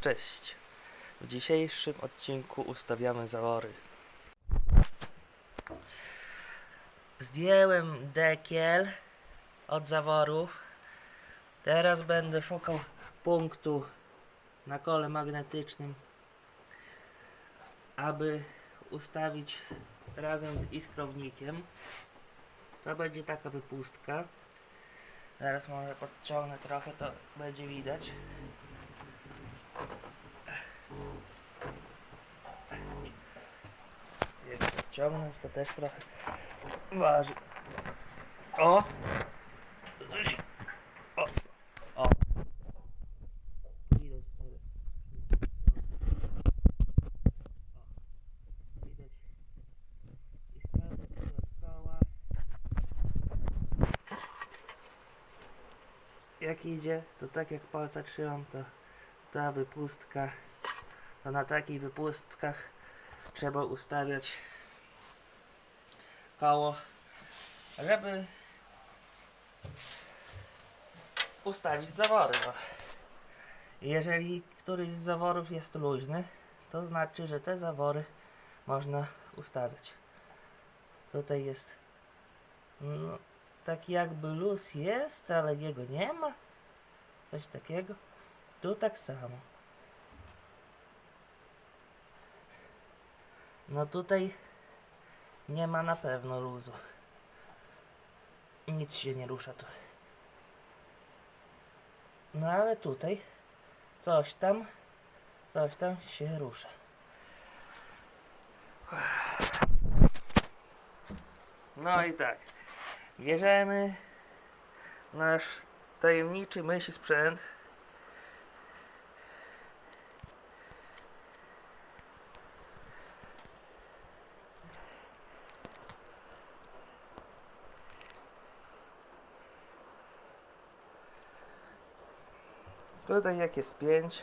Cześć. W dzisiejszym odcinku ustawiamy zawory. Zdjąłem dekiel od zaworów. Teraz będę szukał punktu na kole magnetycznym, aby ustawić razem z iskrownikiem. To będzie taka wypustka. Zaraz może podciągnę trochę, to będzie widać. Jak to ściągnąć, to też trochę waży. O! O! O! Jak idzie, to tak jak palca trzymam, to ta wypustka, to na takich wypustkach trzeba ustawiać koło, żeby ustawić zawory. No. Jeżeli któryś z zaworów jest luźny, to znaczy, że te zawory można ustawiać. Tutaj jest no, taki jakby luz jest, ale jego nie ma. Coś takiego. Tu tak samo. No tutaj nie ma na pewno luzu. Nic się nie rusza tu. No ale tutaj coś tam, coś tam się rusza. No i tak. Bierzemy nasz tajemniczy myśl sprzęt. Tutaj jak jest 5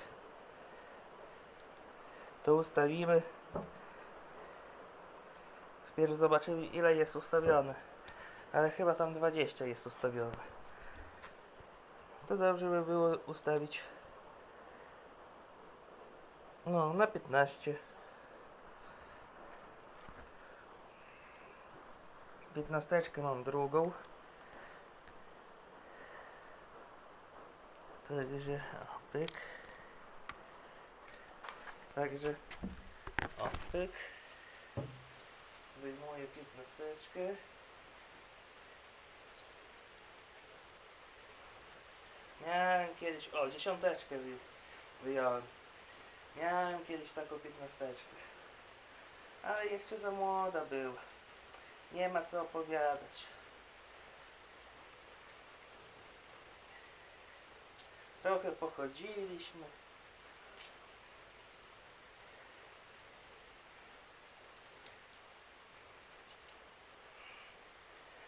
to ustawimy. Wpierw zobaczymy ile jest ustawione. Ale chyba tam 20 jest ustawione. To dobrze by było ustawić. No na 15 piętnasteczkę mam drugą Także o, pyk. Także o pyk. Wyjmuję piętnasteczkę. Miałem kiedyś, o dziesiąteczkę wy, wyjąłem. Miałem kiedyś taką piętnasteczkę. Ale jeszcze za młoda była. Nie ma co opowiadać. Trochę pochodziliśmy.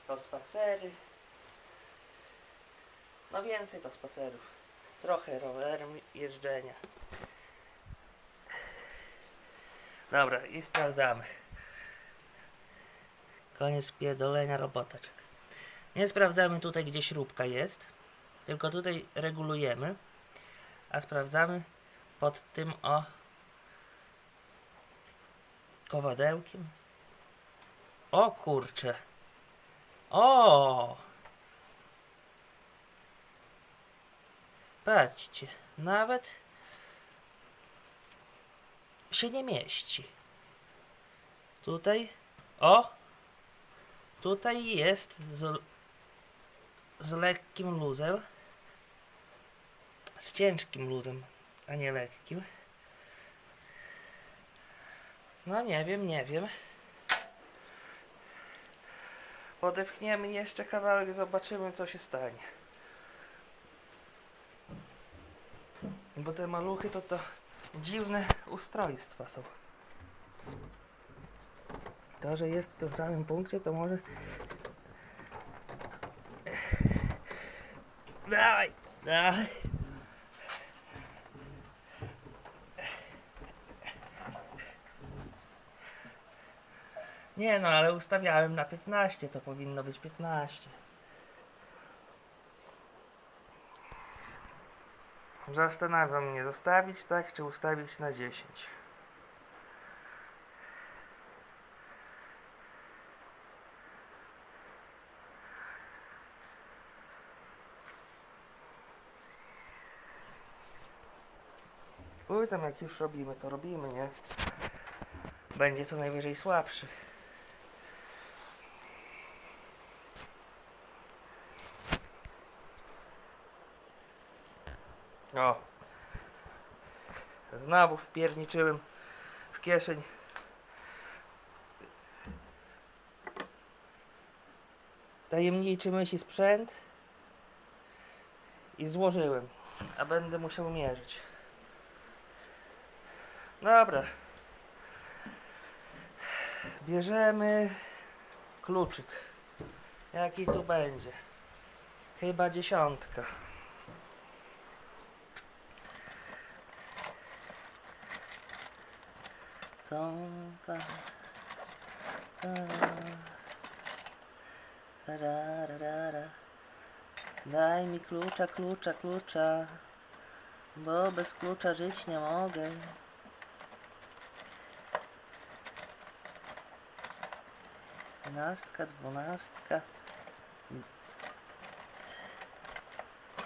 To spacery. No więcej to spacerów. Trochę rowerem jeżdżenia. Dobra, i sprawdzamy. Koniec pierdolenia robotaczek. Nie sprawdzamy tutaj, gdzie śrubka jest. Tylko tutaj regulujemy, a sprawdzamy pod tym o kowadełkiem. O kurcze. O! Patrzcie, nawet się nie mieści. Tutaj, o! Tutaj jest z, z lekkim luzem z ciężkim luzem, a nie lekkim. No nie wiem, nie wiem. Podepchniemy jeszcze kawałek, zobaczymy co się stanie. Bo te maluchy to to dziwne ustrojstwa są. To, że jest w tym samym punkcie, to może... Dawaj, dawaj. Nie no, ale ustawiałem na 15, to powinno być 15. Zastanawiam mnie, zostawić tak, czy ustawić na 10. Uj, tam jak już robimy, to robimy, nie? Będzie co najwyżej słabszy. O. Znowu wpierniczyłem w kieszeń. Tajemniczy myśli sprzęt i złożyłem, a będę musiał mierzyć. Dobra. Bierzemy kluczyk. Jaki tu będzie? Chyba dziesiątka. Daj mi klucza, klucza, klucza, bo bez klucza żyć nie mogę. Jedenastka, dwunastka,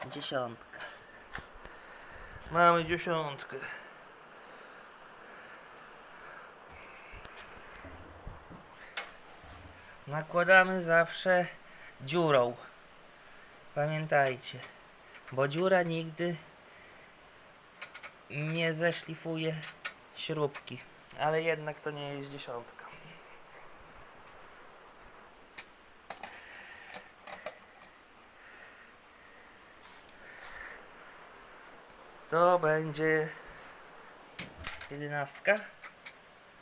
dziesiątka. Mamy dziesiątkę. Nakładamy zawsze dziurą. Pamiętajcie, bo dziura nigdy nie zeszlifuje śrubki, ale jednak to nie jest dziesiątka. To będzie jedenastka.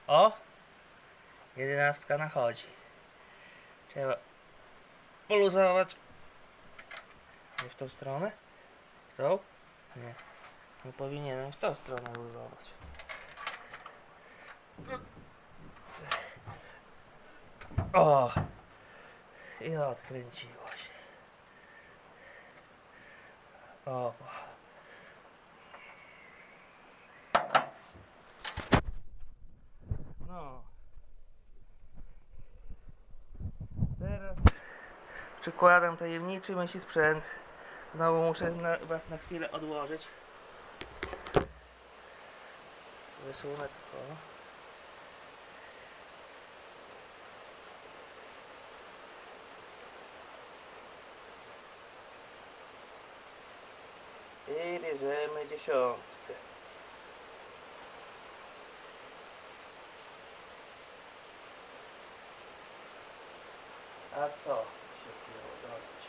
O! Jedenastka nachodzi. Trzeba poluzować. Nie w tą stronę? W tą? Nie. Nie powinienem w tą stronę luzować. O! I odkręciło się. O! No. Teraz przykładam tajemniczy myśli sprzęt. Znowu muszę na, was na chwilę odłożyć. Wysunę. I bierzemy dziesiątkę. A co się pierdolić?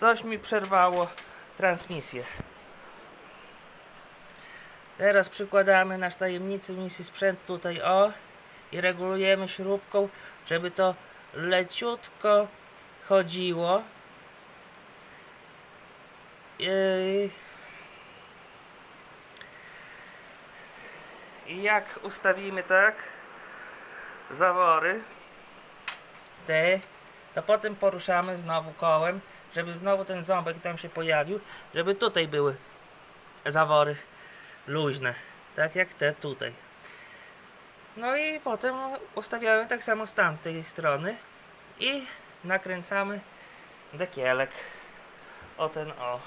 Coś mi przerwało transmisję. Teraz przykładamy nasz tajemnicy misji sprzęt tutaj o i regulujemy śrubką, żeby to leciutko chodziło. I jak ustawimy tak zawory te, to potem poruszamy znowu kołem, żeby znowu ten ząbek tam się pojawił, żeby tutaj były zawory luźne, tak jak te tutaj. No i potem ustawiamy tak samo z tamtej strony i nakręcamy dekielek o ten o.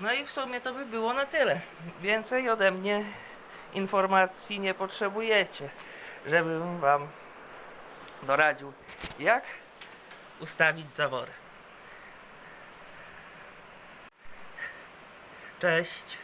No i w sumie to by było na tyle. Więcej ode mnie informacji nie potrzebujecie, żebym wam doradził, jak ustawić zawory. Cześć.